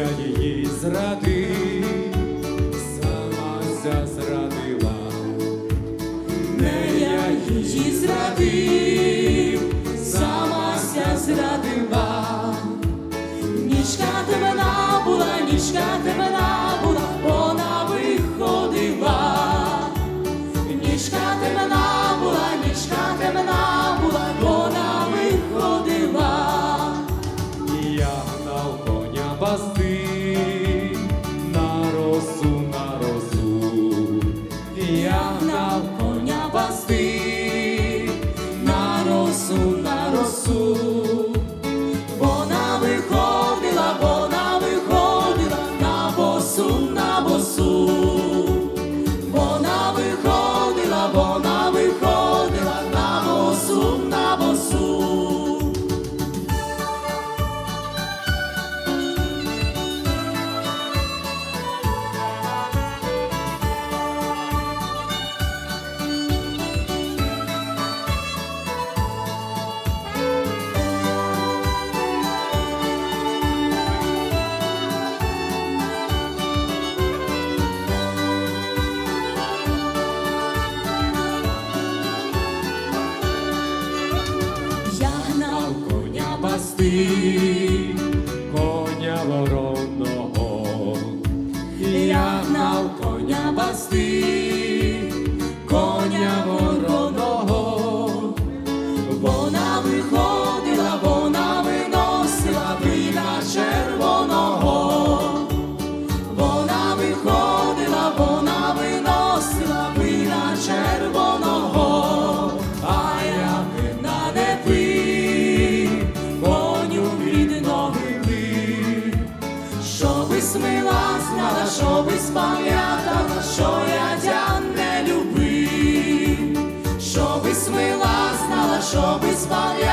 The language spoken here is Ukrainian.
я її зрадив, сама ся зрадила, Не я її зрадив, сама ся зрадила. Нічка темна була, нічка темна була, вона виходила. Нічка темна була, нічка темна була, вона виходила. я гнав коня пасти, коня спам'ятала, що я тя не любив, щоби смила знала, щоби спам'ятала,